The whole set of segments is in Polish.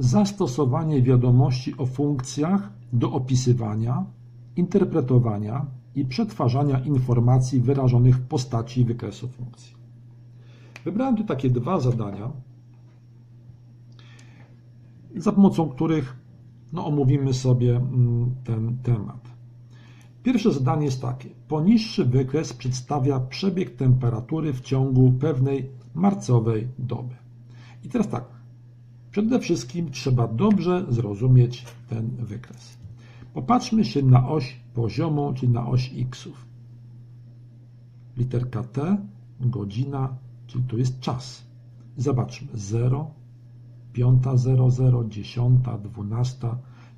zastosowanie wiadomości o funkcjach do opisywania, interpretowania i przetwarzania informacji wyrażonych w postaci wykresu funkcji. Wybrałem tu takie dwa zadania, za pomocą których no, omówimy sobie mm, ten temat. Pierwsze zadanie jest takie. Poniższy wykres przedstawia przebieg temperatury w ciągu pewnej marcowej doby. I teraz tak. Przede wszystkim trzeba dobrze zrozumieć ten wykres. Popatrzmy się na oś poziomą, czyli na oś xów. Literka T, godzina, czyli to jest czas. Zobaczmy 0, 5.00, 10, 12,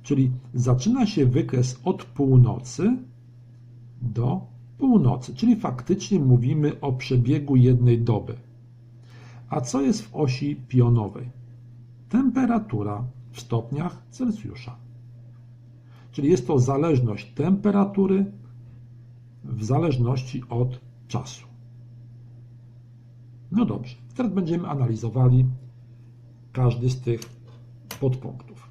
czyli zaczyna się wykres od północy do północy, czyli faktycznie mówimy o przebiegu jednej doby. A co jest w osi pionowej? Temperatura w stopniach Celsjusza. Czyli jest to zależność temperatury w zależności od czasu. No dobrze, teraz będziemy analizowali każdy z tych podpunktów.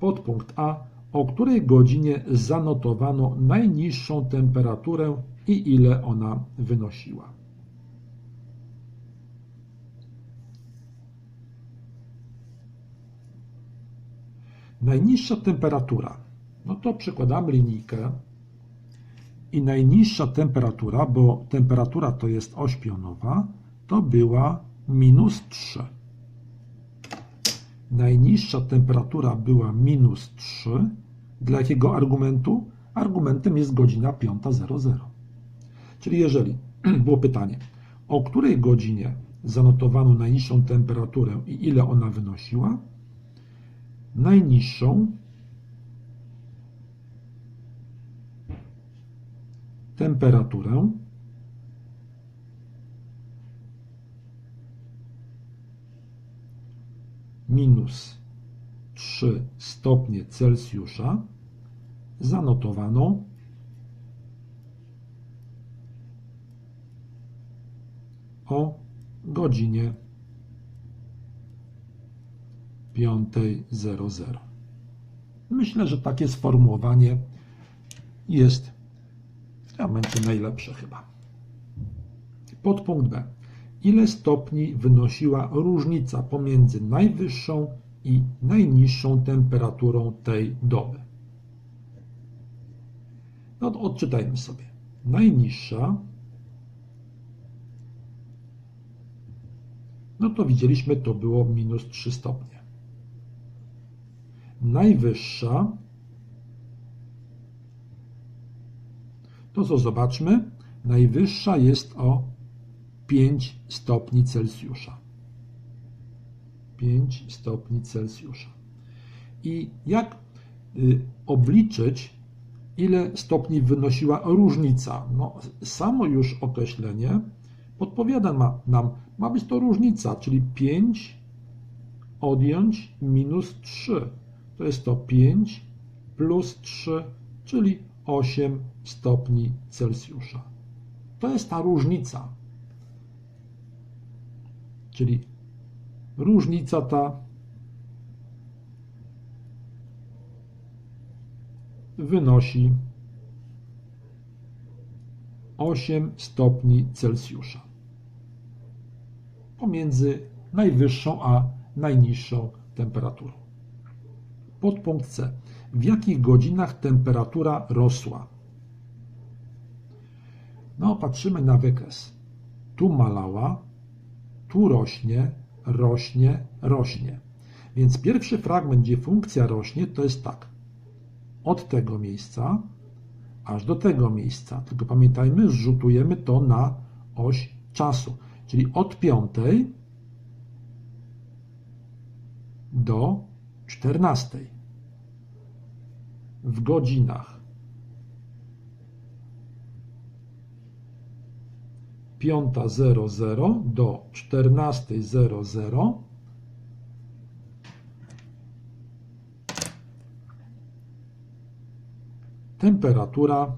Podpunkt A, o której godzinie zanotowano najniższą temperaturę i ile ona wynosiła. Najniższa temperatura. No to przykładamy linijkę i najniższa temperatura, bo temperatura to jest oś pionowa, to była minus 3. Najniższa temperatura była minus 3. Dla jakiego argumentu? Argumentem jest godzina 5.00. Czyli jeżeli było pytanie, o której godzinie zanotowano najniższą temperaturę i ile ona wynosiła, najniższą. Temperaturę. Minus 3 stopnie Celsjusza. Zanotowano. O godzinie 5.00. Myślę, że takie sformułowanie jest ja będzie najlepsze chyba. Podpunkt B. Ile stopni wynosiła różnica pomiędzy najwyższą i najniższą temperaturą tej doby? No odczytajmy sobie. Najniższa no to widzieliśmy, to było minus 3 stopnie. Najwyższa to co zobaczmy, najwyższa jest o 5 stopni Celsjusza. 5 stopni Celsjusza. I jak y, obliczyć, ile stopni wynosiła różnica? No, samo już określenie podpowiada ma, nam, ma być to różnica, czyli 5 odjąć minus 3. To jest to 5 plus 3, czyli 8 stopni Celsjusza. To jest ta różnica. Czyli różnica ta wynosi 8 stopni Celsjusza pomiędzy najwyższą a najniższą temperaturą. Podpunkt C. W jakich godzinach temperatura rosła? No, patrzymy na wykres. Tu malała, tu rośnie, rośnie, rośnie. Więc pierwszy fragment, gdzie funkcja rośnie, to jest tak. Od tego miejsca aż do tego miejsca. Tylko pamiętajmy, zrzutujemy to na oś czasu. Czyli od piątej do czternastej w godzinach. 5.00 do 14.00 temperatura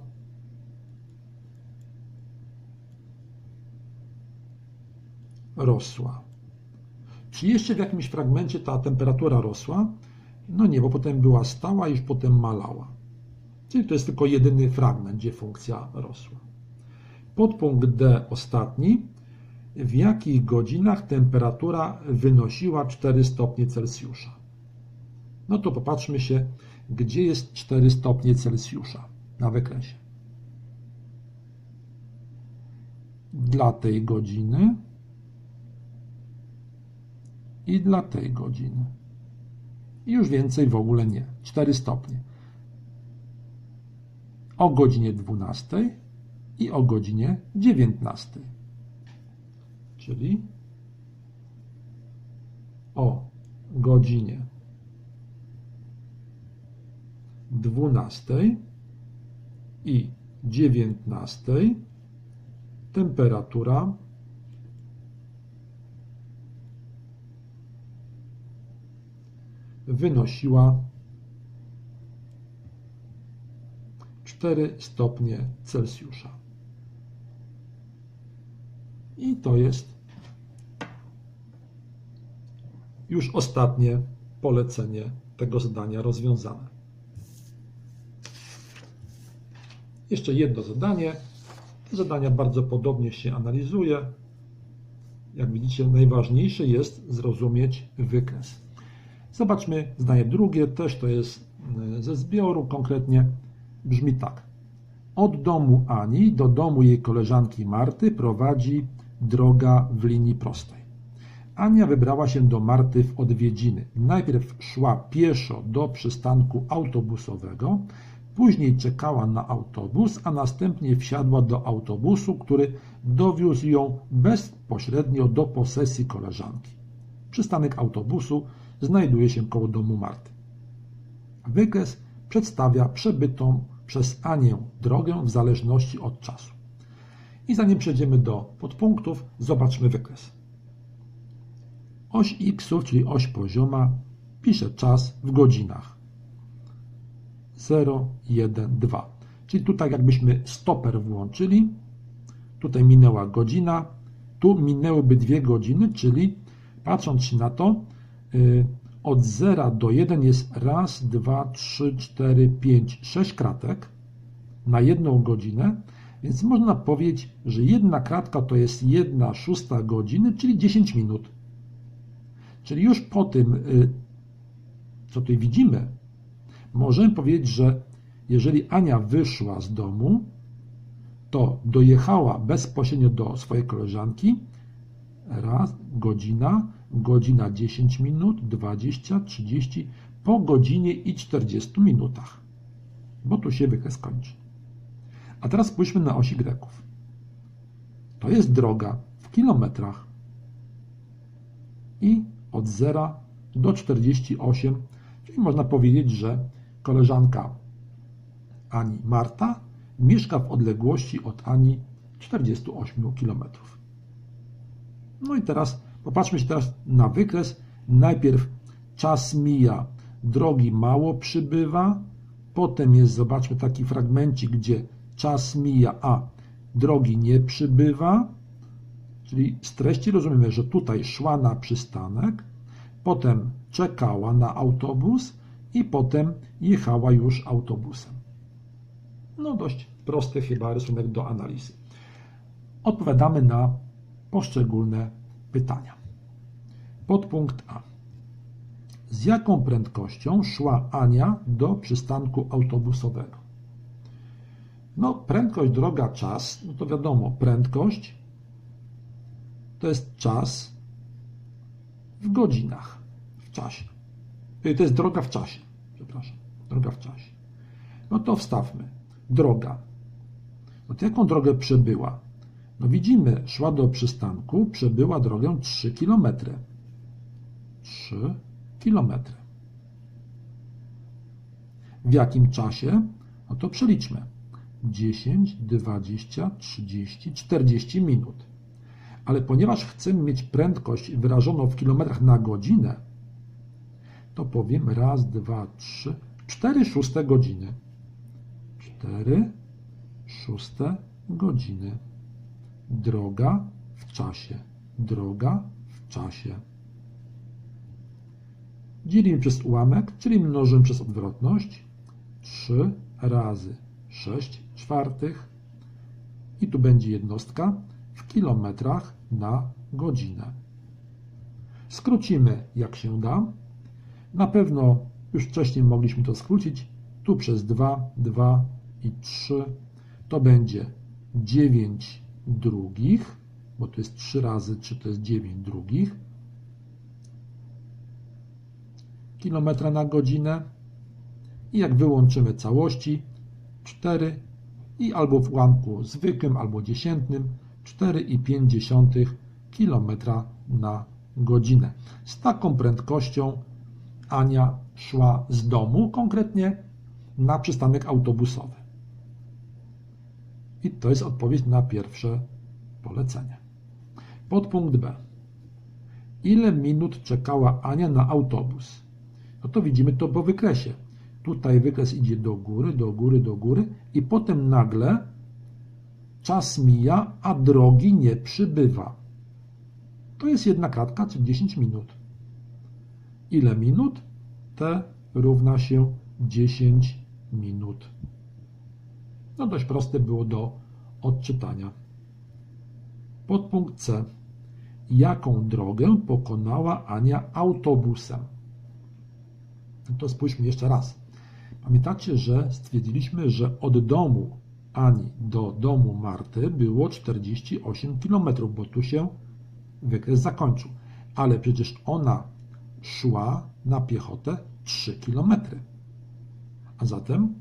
rosła. Czy jeszcze w jakimś fragmencie ta temperatura rosła? No nie, bo potem była stała już potem malała. Czyli to jest tylko jedyny fragment, gdzie funkcja rosła. Podpunkt D ostatni. W jakich godzinach temperatura wynosiła 4 stopnie Celsjusza? No to popatrzmy się, gdzie jest 4 stopnie Celsjusza na wykresie. Dla tej godziny i dla tej godziny. I już więcej w ogóle nie. 4 stopnie. O godzinie 12 i o godzinie 19. Czyli o godzinie 12 i 19 temperatura wynosiła 4 stopnie Celsjusza. I to jest już ostatnie polecenie tego zadania rozwiązane. Jeszcze jedno zadanie. Te zadania bardzo podobnie się analizuje. Jak widzicie, najważniejsze jest zrozumieć wykres. Zobaczmy zdanie drugie, też to jest e, ze zbioru konkretnie. Brzmi tak. Od domu Ani do domu jej koleżanki Marty prowadzi droga w linii prostej. Ania wybrała się do Marty w odwiedziny. Najpierw szła pieszo do przystanku autobusowego, później czekała na autobus, a następnie wsiadła do autobusu, który dowiózł ją bezpośrednio do posesji koleżanki. Przystanek autobusu znajduje się koło domu Marty. Wykres przedstawia przebytą przez Anię drogę w zależności od czasu. I zanim przejdziemy do podpunktów, zobaczmy wykres. Oś x, czyli oś pozioma, pisze czas w godzinach. 0, 1, 2. Czyli tutaj jakbyśmy stoper włączyli, tutaj minęła godzina, tu minęłyby dwie godziny, czyli patrząc na to, od 0 do 1 jest raz, 2, 3, 4, 5, 6 kratek na jedną godzinę, więc można powiedzieć, że jedna kratka to jest 1 szósta godziny, czyli 10 minut. Czyli już po tym, y, co tutaj widzimy, możemy powiedzieć, że jeżeli Ania wyszła z domu, to dojechała bezpośrednio do swojej koleżanki, raz, godzina, godzina 10 minut, 20, 30, po godzinie i 40 minutach, bo tu się wykres kończy. A teraz spójrzmy na osi Greków. To jest droga w kilometrach i od 0 do 48, czyli można powiedzieć, że koleżanka Ani Marta mieszka w odległości od Ani 48 km. No i teraz popatrzmy się teraz na wykres. Najpierw czas mija, drogi mało przybywa, potem jest, zobaczmy taki fragmencik, gdzie czas mija, a drogi nie przybywa, czyli z treści rozumiemy, że tutaj szła na przystanek, potem czekała na autobus i potem jechała już autobusem. No dość prosty chyba rysunek do analizy. Odpowiadamy na poszczególne pytania. Podpunkt A. Z jaką prędkością szła Ania do przystanku autobusowego? No, prędkość, droga, czas, no to wiadomo, prędkość to jest czas w godzinach, w czasie. Y, to jest droga w czasie, przepraszam, droga w czasie. No to wstawmy. Droga. No to jaką drogę przebyła? No widzimy, szła do przystanku, przebyła drogę 3 km. 3 km. W jakim czasie? No to przeliczmy. 10, 20, 30, 40 minut. Ale ponieważ chcemy mieć prędkość wyrażoną w kilometrach na godzinę, to powiem raz, dwa, trzy, cztery szóste godziny. Cztery szóste godziny. Droga w czasie. Droga w czasie. Dzielimy przez ułamek, czyli mnożymy przez odwrotność. 3 razy 6 czwartych i tu będzie jednostka w kilometrach na godzinę. Skrócimy jak się da. Na pewno już wcześniej mogliśmy to skrócić. Tu przez 2, 2 i 3 to będzie 9 drugich, bo to jest 3 razy 3 to jest 9 drugich kilometra na godzinę. I jak wyłączymy całości, 4 i albo w ułamku zwykłym, albo dziesiętnym 4,5 km na godzinę. Z taką prędkością Ania szła z domu, konkretnie na przystanek autobusowy. I to jest odpowiedź na pierwsze polecenie. Podpunkt B. Ile minut czekała Ania na autobus? No to widzimy to po wykresie. Tutaj wykres idzie do góry, do góry, do góry i potem nagle czas mija, a drogi nie przybywa. To jest jedna kratka, czyli 10 minut. Ile minut? T równa się 10 minut. No dość proste było do odczytania. Podpunkt C. Jaką drogę pokonała Ania autobusem? To spójrzmy jeszcze raz. Pamiętacie, że stwierdziliśmy, że od domu Ani do domu Marty było 48 km, bo tu się wykres zakończył. Ale przecież ona szła na piechotę 3 km. A zatem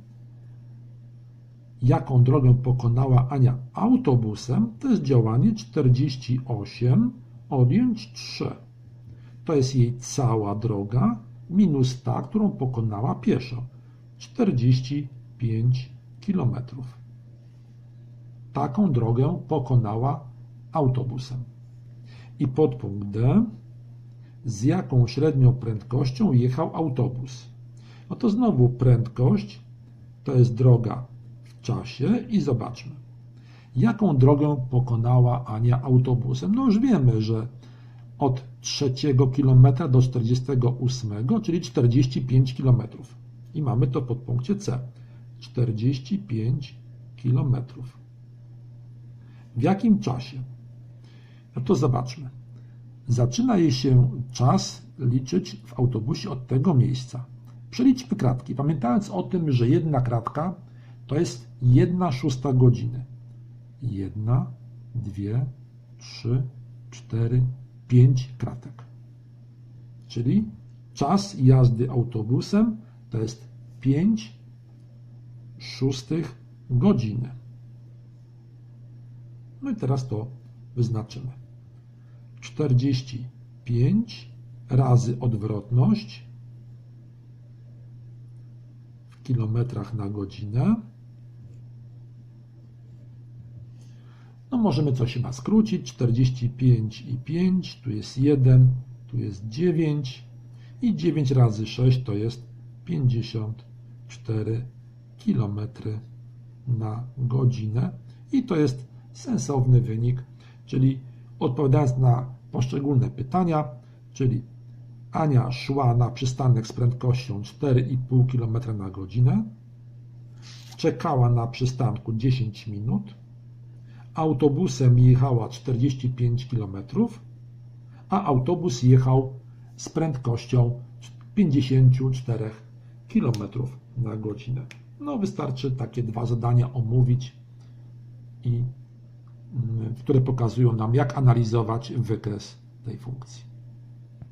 jaką drogę pokonała Ania autobusem, to jest działanie 48 odjąć 3. To jest jej cała droga minus ta, którą pokonała pieszo. 45 km. Taką drogę pokonała autobusem. I podpunkt D. Z jaką średnią prędkością jechał autobus? No to znowu prędkość to jest droga czasie i zobaczmy. Jaką drogę pokonała Ania autobusem? No już wiemy, że od trzeciego kilometra do 48, czyli 45 kilometrów. I mamy to pod punkcie C. 45 kilometrów. W jakim czasie? No to zobaczmy. Zaczyna jej się czas liczyć w autobusie od tego miejsca. Przeliczmy kratki, pamiętając o tym, że jedna kratka to jest jedna szósta godziny. Jedna, dwie, trzy, cztery, pięć kratek. Czyli czas jazdy autobusem to jest 5 szóstych godziny. No i teraz to wyznaczymy. 45 razy odwrotność w kilometrach na godzinę. Możemy coś chyba skrócić. 45 i 5, tu jest 1, tu jest 9 i 9 razy 6 to jest 54 km na godzinę i to jest sensowny wynik, czyli odpowiadając na poszczególne pytania, czyli Ania szła na przystanek z prędkością 4,5 km na godzinę, czekała na przystanku 10 minut, autobusem jechała 45 km, a autobus jechał z prędkością 54 km na godzinę. No wystarczy takie dwa zadania omówić i które pokazują nam, jak analizować wykres tej funkcji.